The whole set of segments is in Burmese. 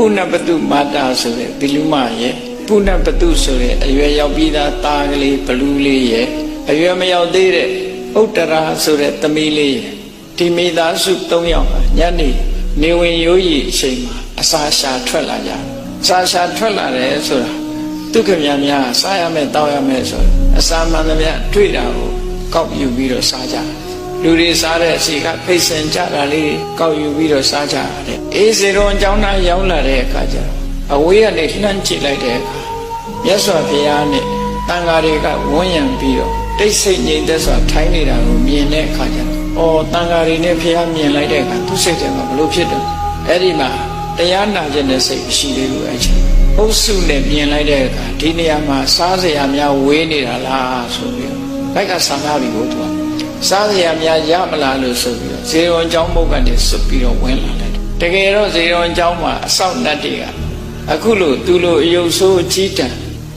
ပုဏ္ဏပတုမာတာဆိုတဲ့ဘီလူမရဲ့ပုဏ္ဏပတုဆိုတဲ့အရွယ်ရောက်ပြီးသားသားကလေးဘလူးလေးရဲ့အရွယ်မရောက်သေးတဲ့ဥတ္တရာဆိုတဲ့သမီးလေးရဲ့ဒီမိသားစု၃ယောက်ဟာညနေနေဝင်ရိုးရီအချိန်မှာအစာရှာထွက်လာကြတယ်အစာရှာထွက်လာတယ်ဆိုတာဒုက္ခများများစားရမယ်တောက်ရမယ်ဆိုအစာမှန်သမျှတွေ့တာကိုကောက်ယူပြီးတော့စားကြတယ် လူတွေစားတဲ့အစီကဖိတ်စင်ကြတာလေးကောက်ယူပြီးတော့စားကြရတယ်အေးစေတော်အကြောင်းသားရောက်လာတဲ့အခါကျတော့အဝေးကနေလှမ်းကြည့်လိုက်တဲ့အခါမြတ်စွာဘုရားနဲ့တန်ဃာတွေကဝန်းရံပြီးတော့တိတ်ဆိတ်ငြိမ်သက်စွာထိုင်းနေတာကိုမြင်တဲ့အခါကျတော့အော်တန်ဃာတွေနဲ့ဘုရားမြင်လိုက်တဲ့အခါသူစိတ်ထဲမှာဘလို့ဖြစ်တယ်အဲ့ဒီမှာတရားနာခြင်းနဲ့စိတ်မရှိသေးဘူးအဲ့ချိန်အုပ်စုနဲ့မြင်လိုက်တဲ့အခါဒီနေရာမှာစားစရာများဝေးနေတာလားဆိုပြီးတော့ဘက်ကဆန္ဒပြီးကိုသူက စားစရာများရမလားလို့ဆိုပြီးတော့ဇေယွန်ကျောင်းဘုတ်ကနေစွတ်ပြီးတော့ဝင်လာတယ်တကယ်တော့ဇေယွန်ကျောင်းမှာအဆောက်နတ်တွေကအခုလို့သူ့လိုအယုတ်ဆိုးကြီးတံ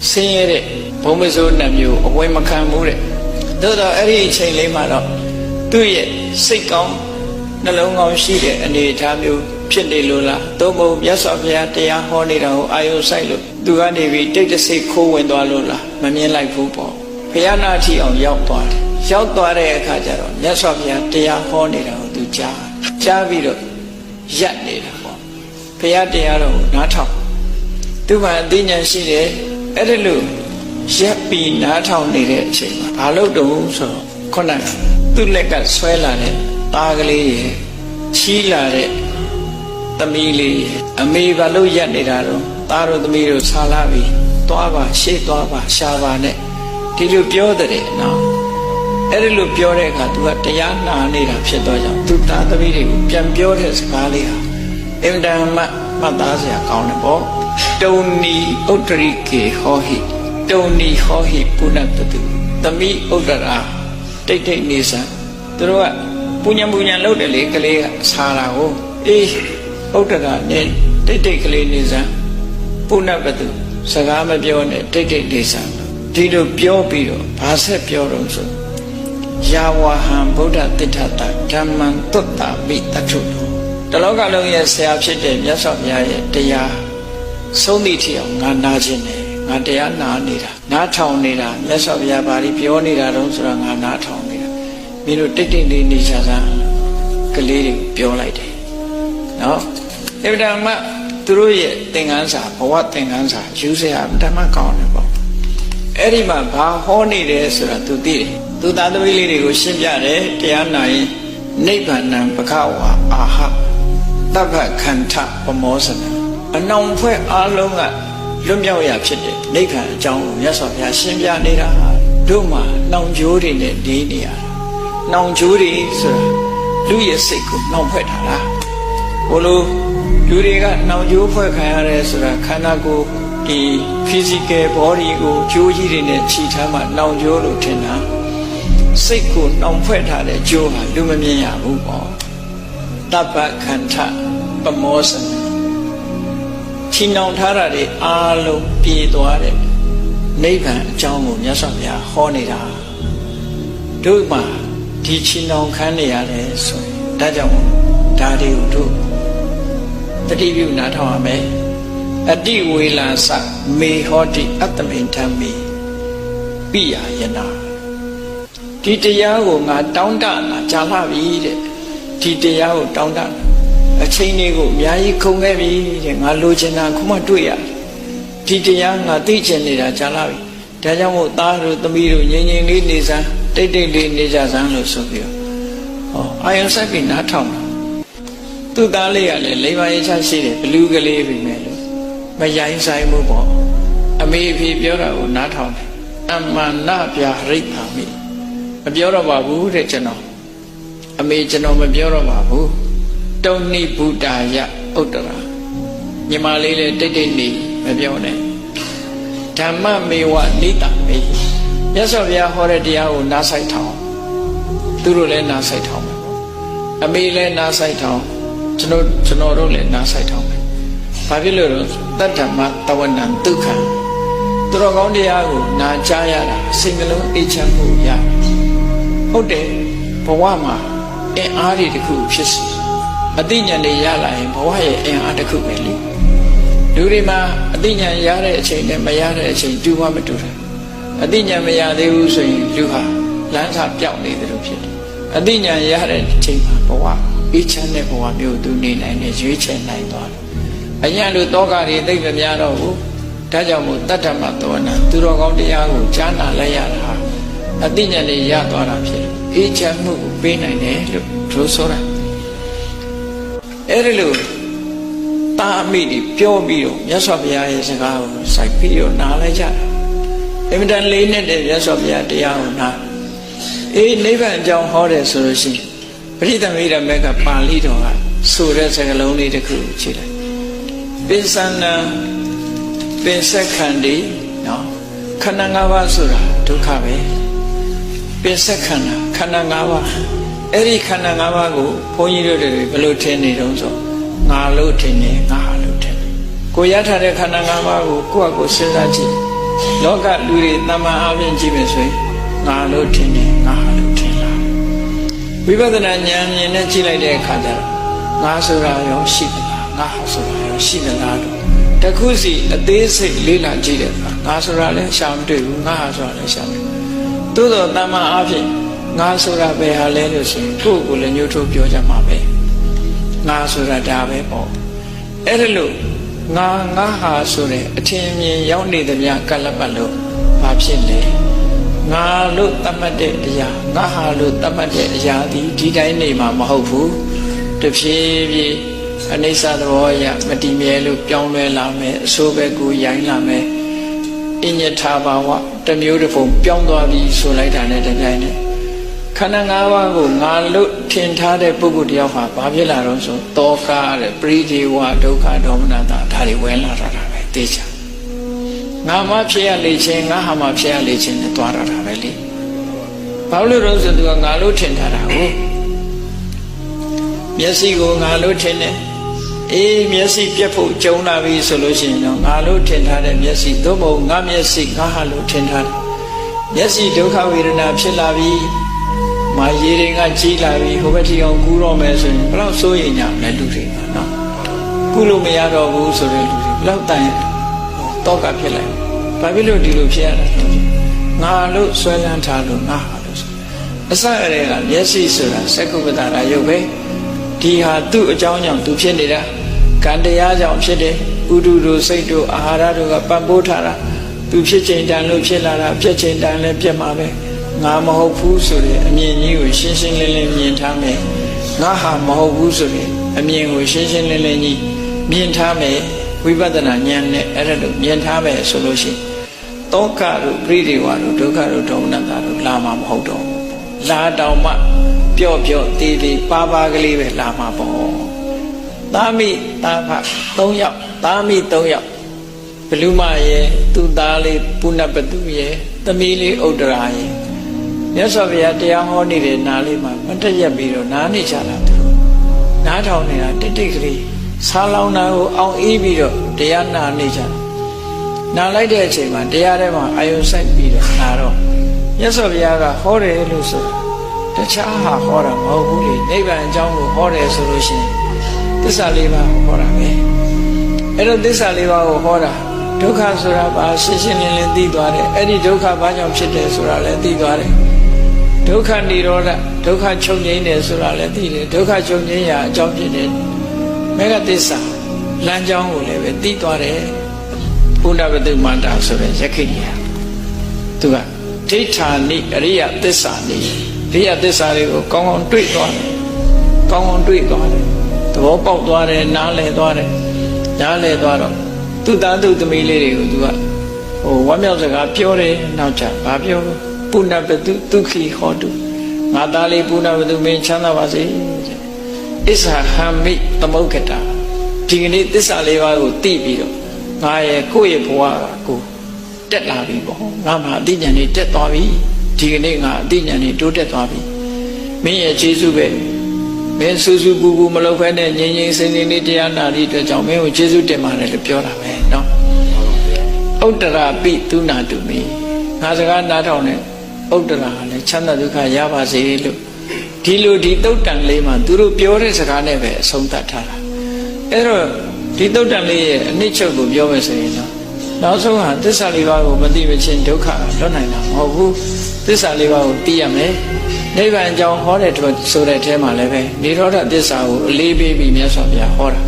ဆင်းရဲတဲ့ဘုံမစိုးနှမျိုးအဝင်မခံဘူးတဲ့သို့တော့အဲ့ဒီအချိန်လေးမှာတော့သူ့ရဲ့စိတ်ကောင်းနှလုံးကောင်းရှိတဲ့အနေအထားမျိုးဖြစ်နေလို့လားသို့မဟုတ်မြတ်စွာဘုရားတရားဟောနေတာကိုအာယုဆိုင်လို့သူကနေပြီးတိတ်တဆိတ်ခိုးဝင်သွားလို့လားမမြင်လိုက်ဘူးပေါ့ဘုရားနာထီအောင်ရောက်သွားတယ် ရောက်သွားတဲ့အခါကျတော့မြတ်စွာဘုရားတရားဟောနေတာကိုသူကြားကြားပြီးတော့ရက်နေတာပေါ့ဘုရားတရားတော်ကိုနားထောင်သူမှအသိဉာဏ်ရှိတယ်အဲ့ဒါလို့ရက်ပြီးနားထောင်နေတဲ့အချိန်မှာဘာလို့တုံးဆိုတော့ခုနကသူ့လက်ကဆွဲလာတဲ့သားကလေးရဲ့ချီးလာတဲ့သမီးလေးရဲ့အမေဘာလို့ရက်နေတာတော့သားတို့သမီးတို့ဆာလာပြီသွားပါရှေ့သွားပါရှာပါနဲ့ဒီလိုပြောတဲ့နော် အဲ့ဒီလိုပြောတဲ့အခါ तू ကတရားနာနေတာဖြစ်တော့ကြောင့်သူသားသမီးတွေကိုပြန်ပြောတဲ့စကားလေးဟာအင်တန်မှမှတ်သားစရာကောင်းတယ်ပေါ့တုံနီဥတ္တရိကေဟောဟိတုံနီဟောဟိပုဏ္ဏတတုသမီးဥတ္တရာတိတ်တိတ်နေစံသူတို့ကပူညံပူညံလုပ်တယ်လေကလေးကဆာတာကိုအေးဥတ္တရာနဲ့တိတ်တိတ်ကလေးနေစံပုဏ္ဏပတုစကားမပြောနဲ့တိတ်တိတ်နေစံဒီလိုပြောပြီးတော့ဘာဆက်ပြောတော့ဆို ယာဝဟံဗုဒ္ဓတိဋ္ဌတာဓမ္မံတုတ္တာပိတထုတလောကလုံးရဲ့ဆရာဖြစ်တဲ့မြတ်စွာဘုရားရဲ့တရားဆုံးသည့်ထီအောင်ငါနာခြင်းနဲ့ငါတရားနာနေတာနားထောင်နေတာမြတ်စွာဘုရားဗာလိပြောနေတာတုံးဆိုတော့ငါနားထောင်နေတာမင်းတို့တိတ်တိတ်လေးနေချာစားကလေးတွေပြောလိုက်တယ်နော်အဗ္ဗဓမ္မသူတို့ရဲ့သင်္ကန်းစာဘဝသင်္ကန်းစာယူစရာဓမ္မကောင်းတယ်ပေါ့ အဲ့ဒီမှာဘာဟောနေတယ်ဆိုတာသူသိတယ်သူသားသမီးလေးတွေကိုရှင်းပြတယ်တရားနာရင်နိဗ္ဗာန်ပခဝါအာဟတဗ္ဗခန္ဓပမောစနအနောင်ဖွဲ့အားလုံးကလွတ်မြောက်ရဖြစ်တဲ့နိဗ္ဗာန်အကြောင်းကိုမြတ်စွာဘုရားရှင်းပြနေတာတို့မှာနှောင်ကြိုးတွေနဲ့နေနေရတာနှောင်ကြိုးတွေဆိုတာလူရဲ့စိတ်ကိုနှောင်ဖွဲ့ထားတာဘလို့လူတွေကနှောင်ကြိုးဖွဲ့ခံရတယ်ဆိုတာခန္ဓာကိုယ် ဒီ physical body ကိုကြိုးကြီးတွေနဲ့ခြိထားမှနှောင်ကြိုးလို့ထင်တာစိတ်ကိုနှောင်ဖွဲ့ထားတဲ့ကြိုးဟာလူမမြင်ရဘူးပေါ့တပ္ပခန္ဓပမောစနချီနှောင်ထားတာတွေအားလုံးပြေသွားတဲ့နိဗ္ဗာန်အကြောင်းကိုမြတ်စွာဘုရားဟောနေတာတို့မှာဒီချီနှောင်ခံနေရတယ်ဆိုရင်ဒါကြောင့်ဒါတွေကိုတို့တတိပြုနားထောင်ရမယ် အတိဝေလာစမေဟောတိအတ္တမိန်ဓမ္မေပိယယနာဒီတရားကိုငါတောင်းတလာကြာလှပြီတဲ့ဒီတရားကိုတောင်းတလာအချိန်လေးကိုအများကြီးခုံခဲ့ပြီတဲ့ငါလိုချင်တာခုမှတွေ့ရတယ်ဒီတရားငါသိချင်နေတာကြာလှပြီဒါကြောင့်မို့သားတို့သမီးတို့ငြိမ်ငြိမ်လေးနေစမ်းတိတ်တိတ်လေးနေကြစမ်းလို့ဆိုပြီးတော့ဟောအာယုံဆက်ပြီးနားထောင်တာသူ့သားလေးကလည်းလိမ္မာရေးချရှိတယ်ဘလူးကလေးပြီမဲ့လို့ မရိုင်းဆိုင်မှုပေါ့အမေအဖေပြောတာကိုနားထောင်တယ်အမှန်နာပြရိတ်ပါမိမပြောတော့ပါဘူးတဲ့ကျွန်တော်အမေကျွန်တော်မပြောတော့ပါဘူးတုံနိဗုဒ္ဓယဥတ္တရာညီမလေးလည်းတိတ်တိတ်နေမပြောနဲ့ဓမ္မမေဝနိတမေမြတ်စွာဘုရားဟောတဲ့တရားကိုနားဆိုင်ထောင်သူတို့လည်းနားဆိုင်ထောင်မယ်ပေါ့အမေလည်းနားဆိုင်ထောင်ကျွန်တော်ကျွန်တော်တို့လည်းနားဆိုင်ထောင်မယ် ဘာဖြစ်လို့လဲတတ္တမတဝနံဒုက္ခသူတော်ကောင်းတရားကိုနာကြားရတာစိတ်နှလုံးအေးချမ်းမှုရဟုတ်တယ်ဘဝမှာအင်အားတွေတစ်ခုဖြစ်စီအသိဉာဏ်တွေရလာရင်ဘဝရဲ့အင်အားတစ်ခုပဲလေလူတွေမှာအသိဉာဏ်ရတဲ့အချိန်နဲ့မရတဲ့အချိန်တူမှမတူတာအသိဉာဏ်မရသေးဘူးဆိုရင်လူဟာလမ်းစာပြောင်းနေတယ်လို့ဖြစ်တယ်အသိဉာဏ်ရတဲ့အချိန်မှာဘဝအေးချမ်းတဲ့ဘဝမျိုးသူနေနိုင်တယ်ရွေးချယ်နိုင်သွားတယ် အញ្ញလူတောကတွေသိမများတော့ဘူးဒါကြောင့်မို့တတ္တမသောနာသူတော်ကောင်းတရားကိုကြားနာလိုက်ရတာအသိဉာဏ်လေးရသွားတာဖြစ်တယ်အေးချမ်းမှုကိုပေးနိုင်တယ်လို့သူဆိုတာအဲ့ဒီလိုတာအမိတွေပြောပြီးတော့မြတ်စွာဘုရားရဲ့စကားကိုစိုက်ပြီးတော့နားလိုက်ကြတာအင်မတန်လေးနဲ့တဲ့မြတ်စွာဘုရားတရားကိုနားအေးနိဗ္ဗာန်အကြောင်းဟောတယ်ဆိုလို့ရှိရင်ပရိသမီရမေကပါဠိတော်ကဆိုတဲ့စကားလုံးလေးတစ်ခုကိုခြေလိုက် ပိဿန္နပိစက္ခန္ဒီနော်ခန္ဓာ၅ပါးဆိုတာဒုက္ခပဲပိစက္ခန္ဓာခန္ဓာ၅ပါးအဲ့ဒီခန္ဓာ၅ပါးကိုဘုန်းကြီးတို့တွေဘယ်လိုထင်နေတုံးဆိုငါလို့ထင်နေငါဟာလို့ထင်တယ်ကိုရထားတဲ့ခန္ဓာ၅ပါးကိုကိုယ့်အကိုစဉ်းစားကြည့်လောကလူတွေတမန်အပြင်ကြည့်မယ်ဆိုရင်ငါလို့ထင်နေငါဟာလို့ထင်လာဝိပဿနာဉာဏ်မြင်နဲ့ကြည့်လိုက်တဲ့အခါကျတော့ငါဆိုတာရောရှိသလားငါဟာဆိုတာ ရောရှိသလားတော့တခုစီအသေးစိတ်လေးလာကြည့်တယ်ငါဆိုတာလည်းရှာမတွေ့ဘူးငါဟာဆိုတာလည်းရှာမတွေ့သို့တော့တမန်အပြင်ငါဆိုတာပဲဟာလဲလို့ဆိုရင်ကိုယ့်ကိုယ်လည်းညှို့ထုတ်ပြောကြမှာပဲငါဆိုတာဒါပဲပေါ့အဲ့ဒါလို့ငါငါဟာဆိုတဲ့အထင်မြင်ရောက်နေသမျှကလပ်ပတ်လို့ဘာဖြစ်လဲငါလို့တတ်မှတ်တဲ့အရာငါဟာလို့တတ်မှတ်တဲ့အရာဒီဒီတိုင်းနေမှာမဟုတ်ဘူးတဖြည်းဖြည်း အနိစ္စသဘောအရမတည်မြဲလို့ပြောင်းလဲလာမယ်အဆိုးဘက်ကိုရိုင်းလာမယ်အညထာဘာဝတစ်မျိုးတစ်ပုံပြောင်းသွားပြီဆိုလိုက်တာနဲ့တပြိုင်နက်ခန္ဓာ၅ပါးကိုငါလို့ထင်ထားတဲ့ပုဂ္ဂိုလ်တယောက်ဟာဘာဖြစ်လာတော့ဆိုတောကတဲ့ပရိဒီဝဒုက္ခဒေါမနတာဒါတွေဝင်လာတာပဲသိချာငါမှဖြစ်ရလေခြင်းငါဟာမှဖြစ်ရလေခြင်းနဲ့တွားရတာပဲလေဘာလို့လို့ဆိုသူကငါလို့ထင်ထားတာဟုတ်မျက်စိကိုငါလို့ထင်တယ် အေးမျက်စိပြက်ဖို့ကြုံလာပြီဆိုလို့ရှိရင်တော့ငါလို့ထင်ထားတဲ့မျက်စိသို့မဟုတ်ငါမျက်စိငါဟာလို့ထင်ထားတယ်မျက်စိဒုက္ခဝေဒနာဖြစ်လာပြီမာရေတွေကကြီးလာပြီဟိုဘက်ထီအောင်ကူးတော့မယ်ဆိုရင်ဘယ်တော့စိုးရိမ်ကြမလဲလူတွေကနော်ကူးလို့မရတော့ဘူးဆိုတဲ့လူတွေဘယ်တော့တိုင်တော့ကဖြစ်လိုက်ဘာဖြစ်လို့ဒီလိုဖြစ်ရတာငါလို့ဆွဲလန်းထားလို့ငါဟာလို့ဆိုအစရတဲ့ကမျက်စိဆိုတာစက္ကုပ္ပတာရာယုတ်ပဲဒီဟာသူ့အကြောင်းကြောင့်သူဖြစ်နေတာ ကံတရားကြောင့်ဖြစ်တယ်ဥဒုတို့စိတ်တို့အာဟာရတို့ကပံ့ပိုးထားတာသူဖြစ်ချိန်တန်လို့ဖြစ်လာတာပြက်ချိန်တန်လည်းပြက်မှာပဲငါမဟုတ်ဘူးဆိုတဲ့အမြင်ကြီးကိုရှင်းရှင်းလင်းလင်းမြင်ထားမယ်ငါဟာမဟုတ်ဘူးဆိုတဲ့အမြင်ကိုရှင်းရှင်းလင်းလင်းကြီးမြင်ထားမယ်ဝိပဿနာဉာဏ်နဲ့အဲ့ဒါလို့မြင်ထားမယ်ဆိုလို့ရှိရင်တောကတို့ပြိတိဝါတို့ဒုက္ခတို့ဒေါမနတာတို့လာမှာမဟုတ်တော့ဘူးလာတောင်မှပျော့ပျော့တေးသေးပါပါကလေးပဲလာမှာပေါ့ သားမိသားဖ၃ယောက်သားမိ၃ယောက်ဘလူမရဲ့သူ့သားလေးပုဏ္ဏပတုရဲ့သမီးလေးဥဒ္ဒရာရဲ့မြတ်စွာဘုရားတရားဟောနေတဲ့နားလေးမှာမတက်ရက်ပြီးတော့နားနေကြတာသူတို့နားထောင်နေတာတိတ်တိတ်ကလေးဆာလောင်နာကိုအောင်အေးပြီးတော့တရားနာနေကြတယ်နားလိုက်တဲ့အချိန်မှာတရားထဲမှာအာယုံဆိုင်ပြီးတော့နာတော့မြတ်စွာဘုရားကဟောတယ်လို့ဆိုတခြားဟာဟောတာမဟုတ်ဘူးလေနိဗ္ဗာန်အကြောင်းကိုဟောတယ်ဆိုလို့ရှိရင် သစ္စာလေးပါးဟောတာပဲအဲ့တော့သစ္စာလေးပါးကိုဟောတာဒုက္ခဆိုတာဘာရှင်းရှင်းလင်းလင်းသိသွားတယ်အဲ့ဒီဒုက္ခဘာကြောင့်ဖြစ်တယ်ဆိုတာလည်းသိသွားတယ်ဒုက္ခនិရောဓဒုက္ခချုပ်ငြိမ်းတယ်ဆိုတာလည်းသိတယ်ဒုက္ခချုပ်ငြိမ်းရာအကြောင်းဖြစ်တယ်မေဃသစ္စာလမ်းကြောင်းကိုလည်းပဲသိသွားတယ်ဘုဒ္ဓဝတ္တမန္တာဆိုတဲ့ယခိရိယာသူကဒိဋ္ဌာနိအရိယသစ္စာနိအရိယသစ္စာတွေကိုကောင်းကောင်းတွေ့သွားတယ်ကောင်းကောင်းတွေ့သွားတယ်သ ဘောပေါက်သွားတယ်နားလည်သွားတယ်နားလည်သွားတော့သူ့သားသူ့သမီးလေးတွေကိုသူကဟိုဝမ်းမြောက်စကားပြောတယ်နောက်ကြဘာပြောပုဏ္ဏပတုဒုက္ခိဟောတုငါသားလေးပုဏ္ဏပတုမင်းချမ်းသာပါစေအစ္ဆာဟံမိသမုဂ္ဂတာဒီကနေ့သစ္စာလေးပါးကိုသိပြီးတော့ငါရဲ့ကိုယ့်ရဲ့ဘဝကိုတက်လာပြီပေါ့ငါမှအသိဉာဏ်တွေတက်သွားပြီဒီကနေ့ငါအသိဉာဏ်တွေတိုးတက်သွားပြီမင်းရဲ့ခြေဆုပဲ မင်းဆူဆူပူပူမလုပ်ဖဲနဲ့ငြိမ်ငြိမ်စင်စင်လေးတရားနာသည့်အတွက်ကြောင့်မင်းကိုခြေဆုတင်ပါတယ်လို့ပြောတာပဲเนาะဥတ္တရာပိသူနာတုမိငါစကားနားထောင်တဲ့ဥတ္တရာကလည်းချမ်းသာဒုက္ခရပါစေလို့ဒီလိုဒီတုတ်တန်လေးမှာသူတို့ပြောတဲ့စကားနဲ့ပဲအဆုံးသတ်ထားတာအဲ့တော့ ဒီတုတ်တန်လေးရဲ့အနှစ်ချုပ်ကိုပြောမယ်ဆိုရင်တော့နောက်ဆုံးဟာသစ္စာလေးပါးကိုမသိမချင်းဒုက္ခကလွတ်နိုင်တာမဟုတ်ဘူး သစ္စာလေးပါးကိုသိရမယ်နိဗ္ဗာန်အကြောင်းဟောတဲ့ဆိုတဲ့အထဲမှာလည်းပဲនិရောဓသစ္စာကိုအလေးပေးပြီးမြတ်စွာဘုရားဟောတာ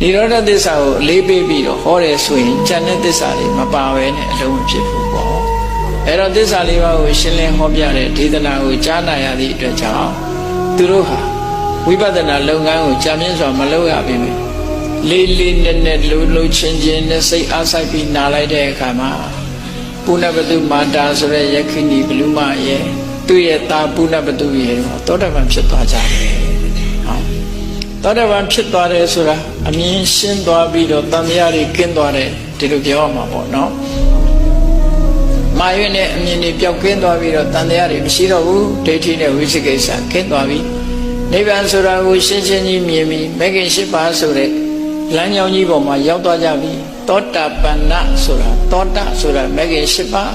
និရောဓသစ္စာကိုအလေးပေးပြီးတော့ဟောတယ်ဆိုရင်ဉာဏ်နဲ့သစ္စာတွေမပါဘဲနဲ့အလုံးမဖြစ်ဘူးပေါ့အဲ့တော့သစ္စာလေးပါးကိုရှင်းလင်းဟောပြတဲ့ဒေသနာကိုကြားနာရသည့်အတွက်ကြောင့်သူတို့ဟာဝိပဿနာလုပ်ငန်းကိုကြာမြင့်စွာမလုပ်ရပါဘူးလေးလေးနက်နက်လှုပ်လှုပ်ချင်းချင်းနဲ့စိတ်အားဆိုင်ပြီးနားလိုက်တဲ့အခါမှာ ပုဏ္ဏပတုမာတာဆိုတဲ့ယခိနီဘလူမရဲ့သူ့ရဲ့သားပုဏ္ဏပတုရဲ့သောတပန်ဖြစ်သွားကြတယ်ဟောသောတပန်ဖြစ်သွားတယ်ဆိုတာအမြင်ရှင်းသွားပြီးတော့တန်မြားတွေကင်းသွားတယ်ဒီလိုပြောရမှာပေါ့နော်မာရွေးနဲ့အမြင်တွေပျောက်ကင်းသွားပြီးတော့တန်တရားတွေမရှိတော့ဘူးဒိဋ္ဌိနဲ့ဝိသိကိစ္စကင်းသွားပြီနိဗ္ဗာန်ဆိုတာကိုရှင်းရှင်းကြီးမြင်ပြီးမဂ္ဂင်၈ပါးဆိုတဲ့လမ်းကြောင်းကြီးပေါ်မှာရောက်သွားကြပြီ သောတာပန္နဆိုတာသောတာဆိုတာမဂ္ဂင်၈ပါး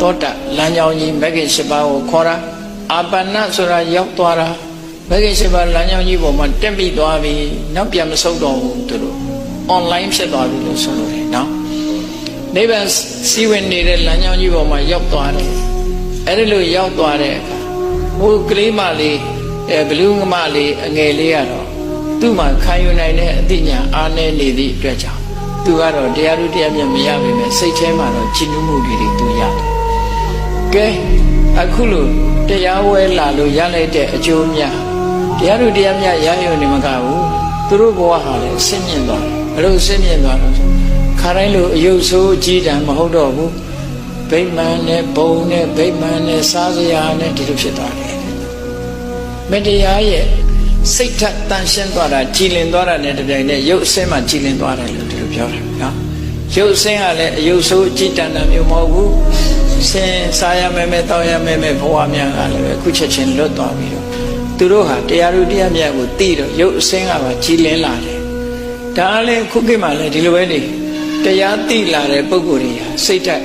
သောတာလမ်းကြောင်းကြီးမဂ္ဂင်၈ပါးကိုခေါ်တာအာပန္နဆိုတာရောက်သွားတာမဂ္ဂင်၈ပါးလမ်းကြောင်းကြီးပေါ်မှာတက်ပြီးသွားပြီနောက်ပြန်မဆုတ်တော့ဘူးသူတို့ online ဖြစ်သွားပြီလို့ဆိုလို့ရတယ်နော်နိဗ္ဗာန်စီးဝင်နေတဲ့လမ်းကြောင်းကြီးပေါ်မှာရောက်သွားတယ်အဲ့ဒီလိုရောက်သွားတဲ့အခါဟိုကလေးမလေးအဲဘလူးငမလေးအငယ်လေးကတော့သူ့မှာခံယူနိုင်တဲ့အသိဉာဏ်အားနည်းနေသည့်အတွက်ကြောင့် သူကတော့တရားဥတရားမြတ်မရပါပဲစိတ်ထဲမှာတော့ချစ်နုမှုတွေသူရတယ်ကဲအခုလို့တရားဝဲလာလို့ရလိုက်တဲ့အကျိုးများတရားဥတရားမြတ်ရရုံနေမကဘူးသူတို့ဘဝဟာလည်းဆင်းမြင့်သွားတယ်ဘလို့ဆင်းမြင့်သွားလို့ခါတိုင်းလို့အယုတ်ဆိုးအကြီးတန်းမဟုတ်တော့ဘူးဗိမာန်နဲ့ဘုံနဲ့ဗိမာန်နဲ့စားစရာနဲ့ဒီလိုဖြစ်သွားတယ်မတရားရဲ့စိတ်ထက်တန်ရှင်းသွားတာကြည်လင်သွားတာနဲ့တပြိုင်နက်ရုပ်အစင်းမှကြည်လင်သွားတယ်လို့ဒီ လိုပြောတာနော်ရုပ်အစင်းကလည်းအယုတ်ဆိုးအကြီးတန်းတာမျိုးမဟုတ်ဘူးဆင်းစားရမယ်မယ်တောင်းရမယ်မယ်ဘဝများကလည်းအခုချက်ချင်းလွတ်သွားပြီတော့သူတို့ဟာတရားဥတရားမြတ်ကိုသိတော့ရုပ်အစင်းကပါကြည်လင်လာတယ်ဒါလည်းခုခေတ်မှာလည်းဒီလိုပဲနေတရားသိလာတဲ့ပုံကိုယ်တွေဟာစိတ်ဓာတ်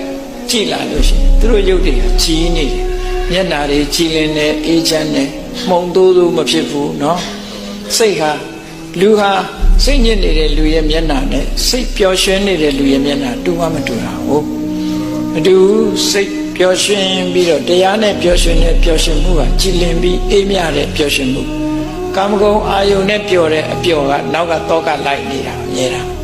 ကြည်လာလို့ရှိရင်သူတို့ရုပ်တွေကကြီးနေတယ်မျက်နာတွေကြည်လင်နေအေးချမ်းနေမှုံတိုးတိုးမဖြစ်ဘူးเนาะစိတ်ဟာ လူဟာစိတ်ညစ်နေတဲ့လူရဲ့မျက်နှာနဲ့စိတ်ပျော်ရွှင်နေတဲ့လူရဲ့မျက်နှာတူမှမတူတာဟုတ်မတူစိတ်ပျော်ရွှင်ပြီးတော့တရားနဲ့ပျော်ရွှင်တဲ့ပျော်ရွှင်မှုကကြည်လင်ပြီးအေးမြတဲ့ပျော်ရွှင်မှုကာမဂုဏ်အာယုန်နဲ့ပျော်တဲ့အပျော်ကနောက်ကတောကလိုက်နေတာအမြဲတမ်း